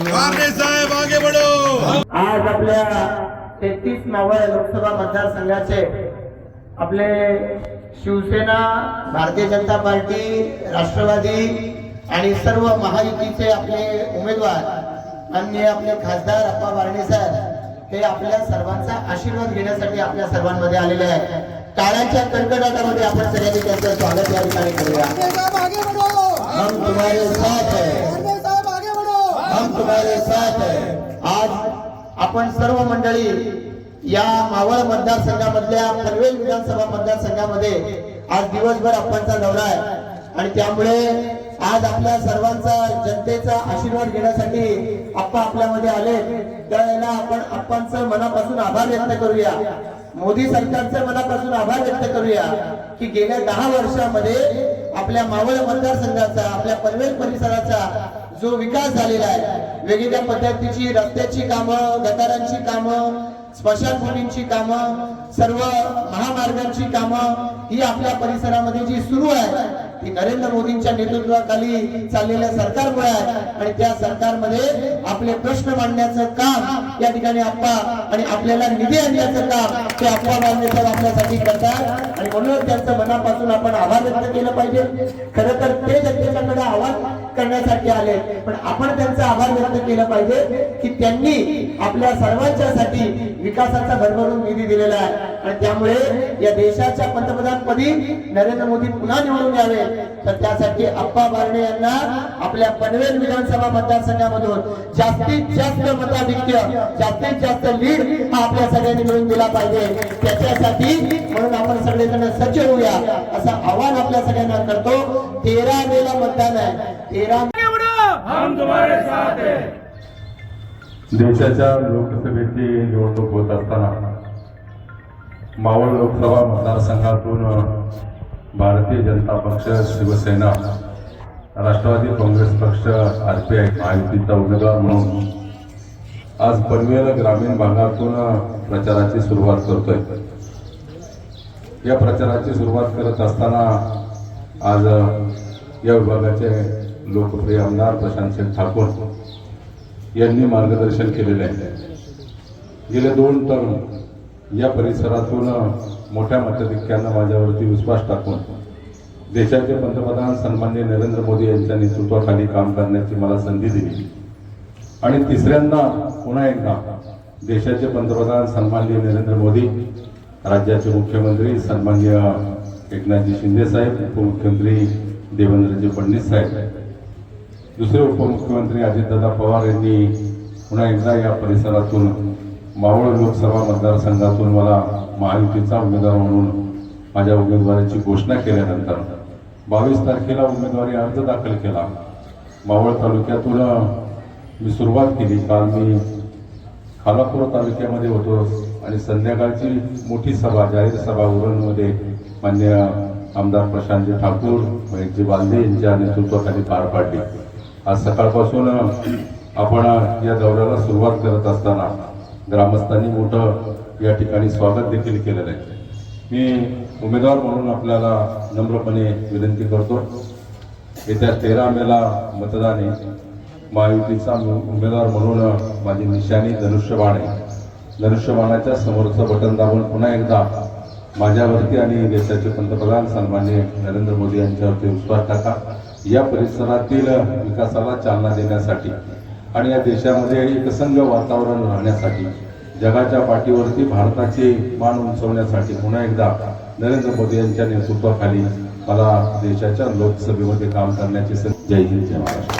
बारणे साहेब आगे बढ़ो. आज आपल्या तेहतीस मावळ लोकसभा मतदारसंघाचे आपले शिवसेना भारतीय जनता पार्टी राष्ट्रवादी आणि सर्व महायुतीचे आपले उमेदवार माननीय आपले खासदार अप्पा बारणे साहेब हे आपल्या सर्वांचा आशीर्वाद घेण्यासाठी आपल्या सर्वांमध्ये आलेले आहे काळाच्या कर्कटामध्ये आपण सगळ्यांनी त्यांचं स्वागत या ठिकाणी करूया. साहब आगे बढ़ो. हम तुम्हारे साथ है. तुम्हारे साथ है आज आपण सर्व मंडळी या मावळ मतदारसंघामधल्या पनवेल विधानसभा मतदारसंघामध्ये आज दिवसभर आपणचा दौरा आहे. आणि त्यामुळे आज आपल्या सर्वांचा जनतेचा आशीर्वाद घेण्यासाठी आप्पा आपल्यामध्ये आले. त्यावेळेला आपण आप्पांचं मनापासून आभार व्यक्त करूया. मोदी सरकारचे मनापासून आभार व्यक्त करूया की गेल्या दहा वर्षामध्ये आपल्या मावळ मतदारसंघाचा आपल्या पनवेल परिसराचा जो विकास झालेला आहे वेगवेगळ्या पद्धतीची रस्त्याची कामं गटारांची कामं स्मशानभूमींची कामं सर्व महामार्गांची कामं ही आपल्या परिसरामध्ये जी सुरू आहे ही नरेंद्र मोदींच्या नेतृत्वाखाली चाललेल्या सरकारमुळे आहे. आणि त्या सरकारमध्ये आपले प्रश्न मांडण्याचं काम या ठिकाणी आप्पा आणि आपल्याला निधी आणण्याचं काम ते आप्पा बांधणेकर आपल्यासाठी करतात. आणि म्हणून त्यांचं मनापासून आपण आभार व्यक्त केलं पाहिजे. खरं तर ते जनतेच्याकडे आव्हान करण्यासाठी आले. पण आपण त्यांचा आभार व्यक्त केलं पाहिजे की त्यांनी आपल्या सर्वांच्यासाठी विकासाचा भरभरून निधी दिलेला आहे. आणि त्यामुळे या देशाच्या पंतप्रधान पंतप्रधानपदी नरेंद्र मोदी पुन्हा निवडून यावे. तर त्यासाठी अप्पा बारणे यांना आपल्या पनवेल विधानसभा मतदारसंघामधून जास्तीत जास्त मताधिक्य जास्तीत जास्त लीड हा आपल्या सगळ्यांनी मिळून दिला पाहिजे. त्याच्यासाठी म्हणून आपण सगळेजण सज्ज होऊया. असं आव्हान आपल्या सगळ्यांना करतो. तेरा मेला मतदान आहे. तेरा देशाच्या लोकसभेची निवडणूक होत असताना मावळ लोकसभा मतदारसंघातून भारतीय जनता पक्ष शिवसेना राष्ट्रवादी काँग्रेस पक्ष आर पी आय महायुतीचा उमेदवार म्हणून आज पनवेल ग्रामीण भागातून प्रचाराची सुरुवात करतोय. या प्रचाराची सुरुवात करत असताना आज या विभागाचे लोकप्रिय आमदार प्रशांत सिंग ठाकूर यांनी मार्गदर्शन केलेले आहे. गेले दोन टर्म या परिसरातून मोठ्या मताधिक्यानं माझ्यावरती विश्वास टाकून देशाचे पंतप्रधान सन्मान्य नरेंद्र मोदी यांच्या नेतृत्वाखाली काम करण्याची मला संधी दिली. आणि तिसऱ्यांदा पुन्हा एकदा देशाचे पंतप्रधान सन्माननीय नरेंद्र मोदी राज्याचे मुख्यमंत्री सन्माननीय एकनाथजी शिंदे साहेब उपमुख्यमंत्री देवेंद्रजी फडणवीस साहेब. दुसरे उपमुख्यमंत्री अजितदादा पवार यांनी पुन्हा एकदा या परिसरातून मावळ लोकसभा मतदारसंघातून मला महायुतीचा उमेदवार म्हणून माझ्या उमेदवाराची घोषणा केल्यानंतर बावीस तारखेला उमेदवारी अर्ज दाखल केला. मावळ तालुक्यातून मी सुरुवात केली. काल मी खालापूर तालुक्यामध्ये होतो आणि संध्याकाळची मोठी सभा जाहीर सभा उरणमध्ये मान्य आमदार प्रशांतजी ठाकूर महेशजी बांधे यांच्या नेतृत्वाखाली पार पाडली. आज सकाळपासून आपण या दौऱ्याला सुरुवात करत असताना ग्रामस्थांनी मोठं या ठिकाणी स्वागत देखील केलेलं आहे. मी उमेदवार म्हणून आपल्याला नम्रपणे विनंती करतो. येत्या तेरा मेला मतदान आहे महायुतीचा उमेदवार म्हणून माझी निशाणी धनुष्यबाण आहे. धनुष्यबाणाच्या समोरचं बटन दाबून पुन्हा एकदा माझ्यावरती आणि देशाचे पंतप्रधान सन्मान्य नरेंद्र मोदी यांच्यावरती विश्वास टाका. या परिसरातील विकासाला चालना देण्यासाठी आणि या देशामध्ये एकसंघ वातावरण राहण्यासाठी जगाच्या पाठीवरती भारताची मान उंचवण्यासाठी पुन्हा एकदा नरेंद्र मोदी यांच्या नेतृत्वाखाली मला देशाच्या लोकसभेमध्ये काम करण्याची संधी. जय हिंद जय महाराष्ट्र.